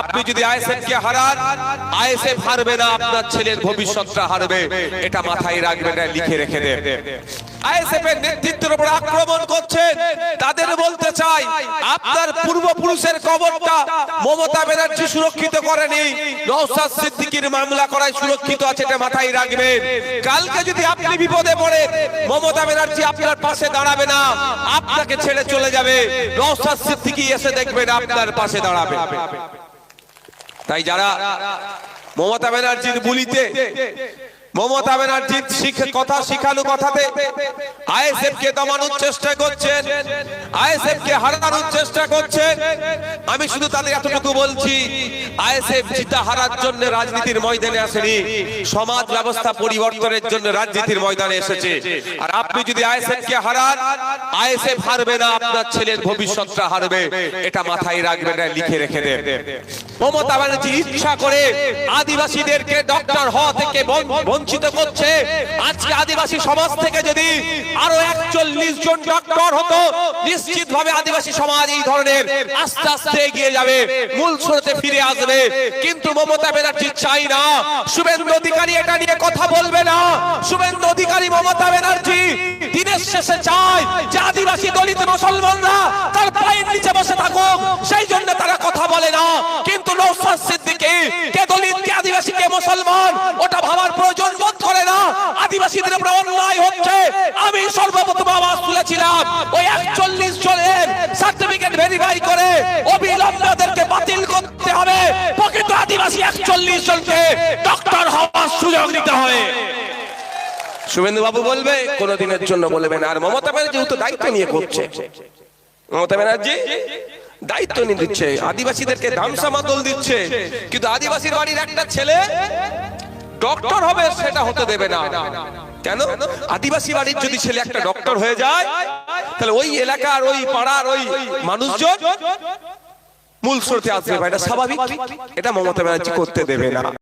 আপনি যদি আইএসএফ কে হারান, আইএসএফ হারবে না, আপনার ছেলের ভবিষ্যৎটা হারবে। এটা মাথায় রাখবেন, এটা লিখে রেখে দেন। আইএসএফ এর নেতৃত্বের উপর আক্রমণ করছেন। তাদের বলতে চাই, আপনার পূর্বপুরুষের কবরটা মমতা ব্যানার্জি সুরক্ষিত করেনি। নওশাদ সিদ্দিকীর মামলা করায় সুরক্ষিত আছে, এটা মাথায় রাখবেন। কালকে যদি আপনি বিপদে পড়েন, মমতা ব্যানার্জি আপনার পাশে দাঁড়াবে না, আপনাকে ছেড়ে চলে যাবে। নওশাদ সিদ্দিকী এসে দেখবেন আপনার পাশে দাঁড়াবে। তাই যারা মমতা ব্যানার্জির বুলিতে, মমতা ব্যানার্জির কথা শিখানো কথাতে আইএসএফ কে দমানোর চেষ্টা করছেন আইএসএফ কে হারানোর চেষ্টা করছেন। আমি শুধু তাদের এতটুকু বলছি আইএসএফ জিতা হারার জন্য রাজনীতির ময়দানে আসেনি, সমাজ ব্যবস্থা পরিবর্তনের জন্য রাজনীতির ময়দানে এসেছে। আর আপনি যদি আইএসএফ কে হারান আইএসএফ হারবে না, আপনার ছেলের ভবিষ্যৎটা হারবে। এটা মাথায় রাখবেন লিখে রেখে দেন। মমতা ব্যানার্জি ইচ্ছা করে আদিবাসীদেরকে ডক্টর হওয়া থেকে বঞ্চিত করছে। আজকে আদিবাসী সমাজ থেকে যদি আরও একচল্লিশ জন ডক্টর হতো নিশ্চিত ভাবে আদিবাসী সমাজ এই ধরনের আস্তে আস্তে এগিয়ে যাবে, মূল স্রোতে ফিরে আসবে। কিন্তু মমতা ব্যানার্জি চাই না। শুভেন্দু অধিকারী এটা নিয়ে কথা বলবে না। শুভেন্দু অধিকারী, মমতা ব্যানার্জি, দিনের শেষে চায় যে আদিবাসী, দলিত মুসলমানরা তার পায়ের নিচে বসে আদিবাসীদের উপরে অন্যায় হচ্ছে। আমি সর্বপ্রথম আওয়াজ তুলেছিলাম, ওই একচল্লিশ জনের সার্টিফিকেট ভেরিফাই করে অবিলম্বে ওদেরকে বাতিল করতে হবে। প্রকৃত আদিবাসী একচল্লিশ জনকে ডক্টর হওয়ার সুযোগ দিতে হবে। শুভেন্দু বাবু বলবে, কোনদিনের জন্য বলবেন, আর মমতা ব্যানার্জি তো দায়িত্ব নিয়ে করছে। মমতা ব্যানার্জি দায়িত্ব নিয়ে দিচ্ছে, আদিবাসীদেরকে ধামসা মাদল দিচ্ছে, কিন্তু আদিবাসীর বাড়ির একটা ছেলে ডক্টর হবে, সেটা হতে দেবে না। কেন? আদিবাসী বাড়ির যদি ছেলে একটা ডক্টর হয়ে যায়, তাহলে ওই এলাকার, ওই পাড়ার, ওই মানুষজন মূল স্রোতে আসবে। এটা স্বাভাবিক। এটা মমতা ব্যানার্জি করতে দেবে না।